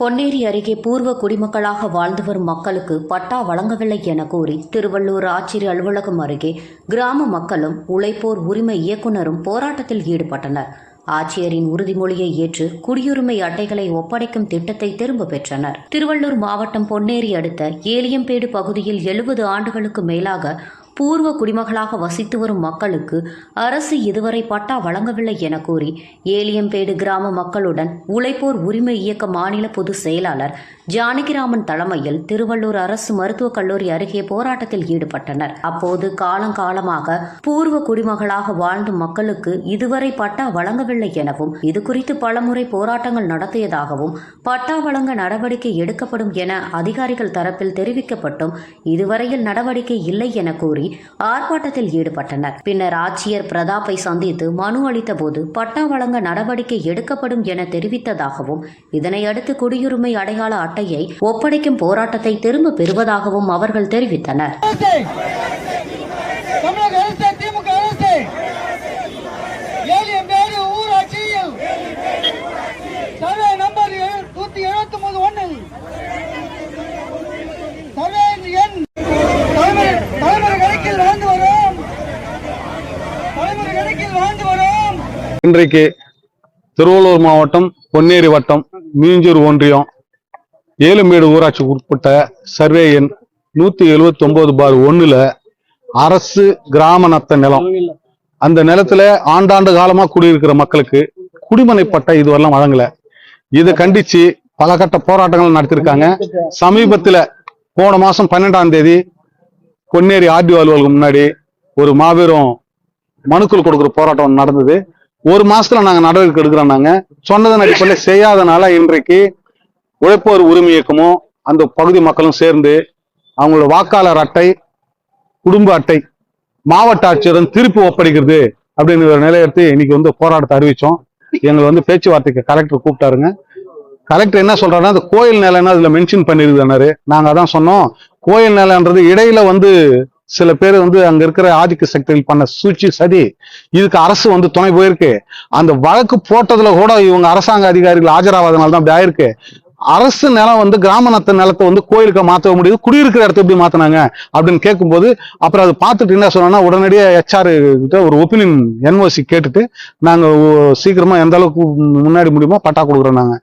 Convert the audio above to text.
பொன்னேரி அருகே பூர்வ குடிமக்களாக வாழ்ந்து வரும் மக்களுக்கு பட்டா வழங்கவில்லை என கூறி திருவள்ளூர் ஆட்சியர் அலுவலகம் அருகே கிராம மக்களும் உழைப்போர் உரிமை இயக்குனரும் போராட்டத்தில் ஈடுபட்டனர். ஆட்சியரின் உறுதிமொழியை ஏற்று குடியுரிமை அட்டைகளை ஒப்படைக்கும் திட்டத்தை திரும்ப பெற்றனர். திருவள்ளூர் மாவட்டம் பொன்னேரி அடுத்த ஏலியம்பேடு பகுதியில் எழுபது ஆண்டுகளுக்கு மேலாக பூர்வ குடிமகளாக வசித்து வரும் மக்களுக்கு அரசு இதுவரை பட்டா வழங்கவில்லை என கூறி ஏலியம்பேடு கிராம மக்களுடன் உழைப்போர் உரிமை இயக்க மாநில பொதுச் செயலாளர் ஜானகிராமன் தலைமையில் திருவள்ளூர் அரசு மருத்துவக் கல்லூரி அருகே போராட்டத்தில் ஈடுபட்டனர். அப்போது காலங்காலமாக பூர்வ குடிமகளாக வாழ்ந்த மக்களுக்கு இதுவரை பட்டா வழங்கவில்லை எனவும் இதுகுறித்து பலமுறை போராட்டங்கள் நடத்தியதாகவும் பட்டா வழங்க நடவடிக்கை எடுக்கப்படும் என அதிகாரிகள் தரப்பில் தெரிவிக்கப்பட்டும் இதுவரையில் நடவடிக்கை இல்லை என கூறி ஆர்ப்பாட்டத்தில் ஈடுபட்டனர். பின்னர் ஆட்சியர் பிரதாப்பை சந்தித்து மனு அளித்தபோது பட்டா வழங்க நடவடிக்கை எடுக்கப்படும் என தெரிவித்ததாகவும் இதனையடுத்து குடியுரிமை அடையாள அட்டையை ஒப்படைக்கும் போராட்டத்தை திரும்ப பெறுவதாகவும் அவர்கள் தெரிவித்தனர். அரசு தமிழக திமுக அரசு ஏழு பேரு ஊராட்சியில் சர்வே நம்பர் நூத்தி எழுபத்தி ஒன்பது ஒண்ணு சர்வே எண் தலைமுறை தலைமுறை கணக்கில் வாழ்ந்து வரும் தலைமுறை கணக்கில் வாழ்ந்து வரும் இன்றைக்கு திருவள்ளூர் மாவட்டம் பொன்னேரி வட்டம் மீஞ்சூர் ஒன்றியம் ஏலுமேடு ஊராட்சி உட்பட்ட சர்வே எண் நூத்தி எழுபத்தி ஒன்பது பார் ஒண்ணுல அரசு கிராம நத்த நிலம். அந்த நிலத்துல ஆண்டாண்டு காலமா குடியிருக்கிற மக்களுக்கு குடிமனை பட்டா இதுவரெல்லாம் வழங்கல. இதை கண்டிச்சு பல கட்ட போராட்டங்கள் நடத்திருக்காங்க. சமீபத்துல போன மாசம் பன்னெண்டாம் தேதி பொன்னேரி ஆர்டிஓ அலுவலகம் முன்னாடி ஒரு மாபெரும் மனுக்கள் கொடுக்குற போராட்டம் நடந்தது. ஒரு மாசத்துல நாங்க நடவடிக்கை எடுக்கிறோம் நாங்க. சொன்னதன் அடிப்படையில் செய்யாதனால இன்றைக்கு உழைப்போர் உரிமை இயக்கமும் அந்த பகுதி மக்களும் சேர்ந்து அவங்களோட வாக்காளர் அட்டை குடும்ப அட்டை மாவட்ட ஆட்சியரும் திருப்பி ஒப்படைக்கிறது அப்படின்னு ஒரு நிலையெடுத்து இன்னைக்கு வந்து போராட்டத்தை அறிவிச்சோம். எங்களை வந்து பேச்சுவார்த்தைக்கு கலெக்டர் கூப்பிட்டாருங்க. கலெக்டர் என்ன சொல்றாருன்னா அந்த கோயில் நிலைன்னு அதுல மென்ஷன் பண்ணிருக்காரு நாங்க அதான் சொன்னோம். கோயில் நிலைன்றது இடையில வந்து சில பேர் வந்து அங்க இருக்கிற ஆதிக்க சக்திகள் பண்ண சூழ்ச்சி சதி இதுக்கு அரசு வந்து துணை போயிருக்கு. அந்த வழக்கு போட்டதுல கூட இவங்க அரசாங்க அதிகாரிகள் ஆஜராகாதனால தான் அப்படி ஆயிருக்கு. அரசு நிலம் வந்து கிராம நத்த நிலத்தை வந்து கோயிலுக்கு மாற்ற முடியுது. குடியிருக்கிற இடத்த எப்படி மாத்தினாங்க அப்படின்னு கேட்கும்போது அப்புறம் அதை பார்த்துட்டு என்ன சொன்னா உடனடியாக ஹெச்ஆர் கிட்ட ஒரு ஒப்பீனியன் என்ஓசி கேட்டுட்டு நாங்க சீக்கிரமா எந்த அளவுக்கு முன்னாடி முடியுமோ பட்டா கொடுக்குறோம் நாங்க.